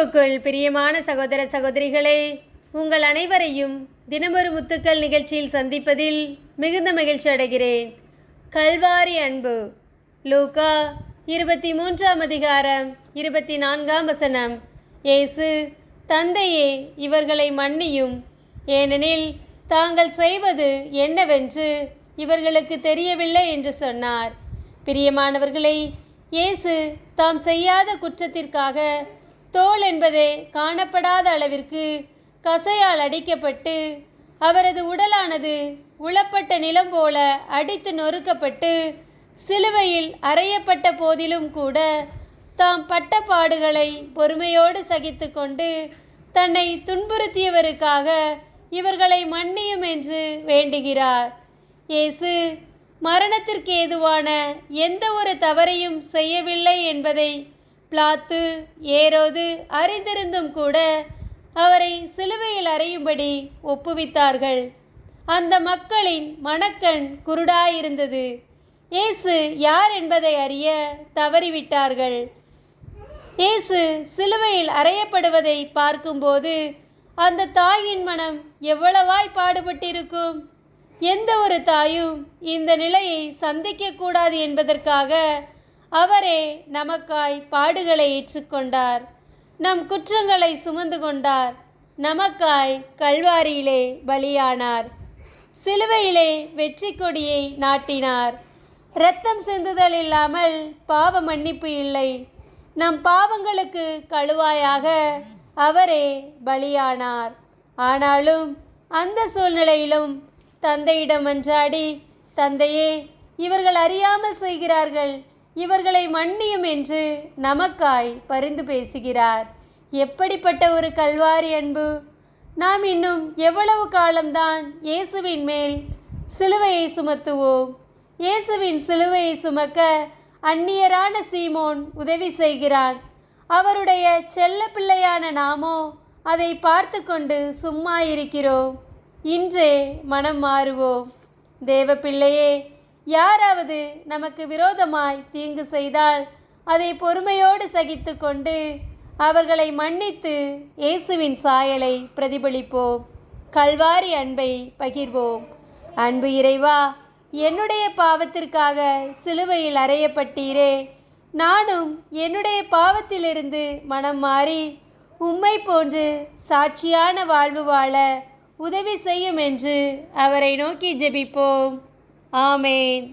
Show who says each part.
Speaker 1: கிறிஸ்துவுக்குள் பிரியமான சகோதர சகோதரிகளே உங்கள் அனைவரையும் தினமொரு முத்துக்கள் நிகழ்ச்சியில் சந்திப்பதில் மிகுந்த மகிழ்ச்சி அடைகிறேன். கல்வாரி அன்பு லூகா இருபத்தி மூன்றாம் அதிகாரம் இருபத்தி நான்காம் வசனம். இயேசு தந்தையே இவர்களை மன்னியும். ஏனெனில் தாங்கள் செய்வது என்னவென்று இவர்களுக்கு தெரியவில்லை என்று சொன்னார். பிரியமானவர்களை இயேசு தாம் செய்யாத குற்றத்திற்காக தோல் என்பதே காணப்படாத அளவிற்கு கசையால் அடிக்கப்பட்டு அவரது உடலானது உளப்பட்ட நிலம் போல அடித்து நொறுக்கப்பட்டு சிலுவையில் அறையப்பட்ட போதிலும் கூட தாம் பட்ட பாடுகளை பொறுமையோடு சகித்து கொண்டு தன்னை துன்புறுத்தியவருக்காக இவர்களை மன்னியும் என்று வேண்டுகிறார். இயேசு மரணத்திற்கு ஏதுவான எந்த ஒரு தவறையும் செய்யவில்லை என்பதை பிளாத்து ஏரோது அறிந்திருந்தும் கூட அவரை சிலுவையில் அறையும்படி ஒப்புவித்தார்கள். அந்த மக்களின் மனக்கண் குருடாயிருந்தது. இயேசு யார் என்பதை அறிய தவறிவிட்டார்கள். இயேசு சிலுவையில் அறையப்படுவதை பார்க்கும்போது அந்த தாயின் மனம் எவ்வளவாய் பாடுபட்டிருக்கும்? எந்த ஒரு தாயும் இந்த நிலையை சந்திக்கக்கூடாது என்பதற்காக அவரே நமக்காய் பாடுகளை ஏற்றுக்கொண்டார். நம் குற்றங்களை சுமந்து கொண்டார். நமக்காய் கல்வாரியிலே பலியானார். சிலுவையிலே வெற்றி கொடியை நாட்டினார். இரத்தம் சிந்துதல் இல்லாமல் பாவ மன்னிப்பு இல்லை. நம் பாவங்களுக்கு கழுவாயாக அவரே பலியானார். ஆனாலும் அந்த சூழ்நிலையிலும் தந்தையிடம் மன்றாடி தந்தையே இவர்கள் அறியாமல் செய்கிறார்கள். இவர்களை மன்னியும் என்று நமக்காய் பரிந்து பேசுகிறார். எப்படிப்பட்ட ஒரு கல்வாரி அன்பு! நாம் இன்னும் எவ்வளவு காலம்தான் இயேசுவின் மேல் சிலுவையை சுமத்துவோம். இயேசுவின் சிலுவையை சுமக்க அந்நியரான சீமோன் உதவி செய்கிறான். அவருடைய செல்ல பிள்ளையான நாமோ அதை பார்த்து கொண்டு சும்மா இருக்கிறோம் இன்றே மனம் மாறுவோம். தேவ பிள்ளையே யாராவது நமக்கு விரோதமாய் தீங்கு செய்தால் அதை பொறுமையோடு சகித்து கொண்டு அவர்களை மன்னித்து இயேசுவின் சாயலை பிரதிபலிப்போம். கல்வாரி அன்பை பகிர்வோம். அன்பு இறைவா என்னுடைய பாவத்திற்காக சிலுவையில் அறையப்பட்டீரே. நானும் என்னுடைய பாவத்திலிருந்து மனம் மாறி உம்மை போன்று சாட்சியான வாழ்வு வாழ உதவி செய்யும் என்று அவரை நோக்கி ஜெபிப்போம். ஆமேன்